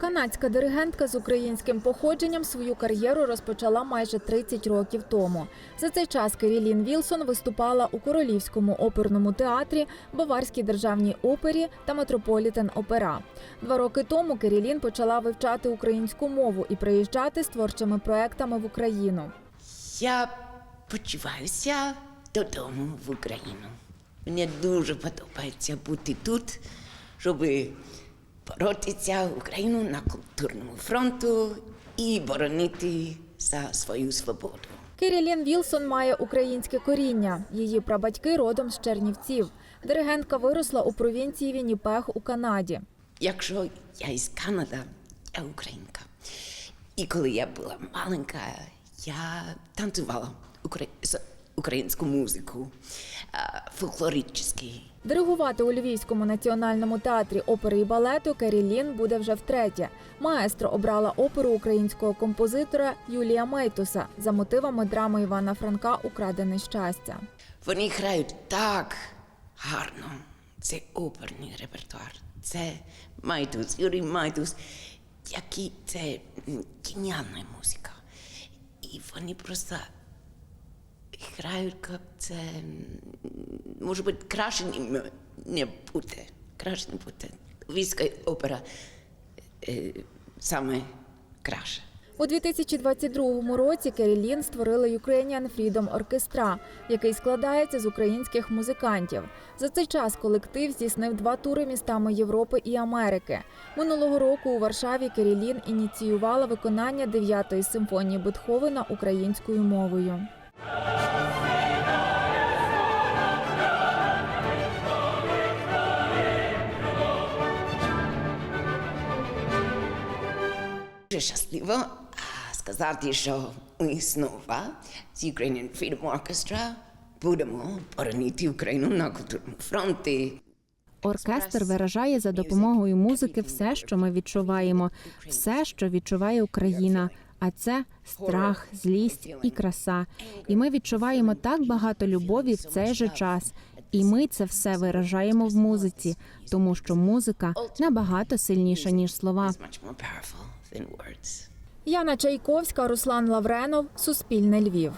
Канадська диригентка з українським походженням свою кар'єру розпочала майже 30 років тому. За цей час Керілін Вілсон виступала у Королівському оперному театрі, Баварській державній опері та Метрополітен Опера. Два роки тому Керілін почала вивчати українську мову і приїжджати з творчими проектами в Україну. Я почуваюся додому в Україну. Мені дуже подобається бути тут, щоб боротися Україну на культурному фронту і боронити за свою свободу. Керілін Вілсон має українське коріння. Її прабатьки родом з Чернівців. Диригентка виросла у провінції Вінніпег у Канаді. Якщо я із Канади, я українка. І коли я була маленька, я танцювала українську музику, а. Диригувати у Львівському національному театрі опери і балету Керілін буде вже втретє. Маестро обрала оперу українського композитора Юлія Мейтуса за мотивами драми Івана Франка Украдене щастя. Вони грають так гарно. Це оперний репертуар. Це Майтус, Юрій Майтус, який це геніальна музика. І вони просто грають, як це може бути краще не, буде. Краще не буде. Львівська опера е, саме краще. У 2022 році Керілін створила Ukrainian Freedom Orchestra, який складається з українських музикантів. За цей час колектив здійснив два тури містами Європи і Америки. Минулого року у Варшаві Керілін ініціювала виконання 9-ї симфонії Бетховена українською мовою. Дуже щасливо сказати, що ми знову з Ukrainian Freedom Orchestra будемо боронити Україну на культурному фронті. Оркестр виражає за допомогою музики все, що ми відчуваємо, все, що відчуває Україна. А це страх, злість і краса. І ми відчуваємо так багато любові в цей же час. І ми це все виражаємо в музиці, тому що музика набагато сильніша ніж слова. Than words. Яна Чайковська, Руслан Лавренов, Суспільне Львів.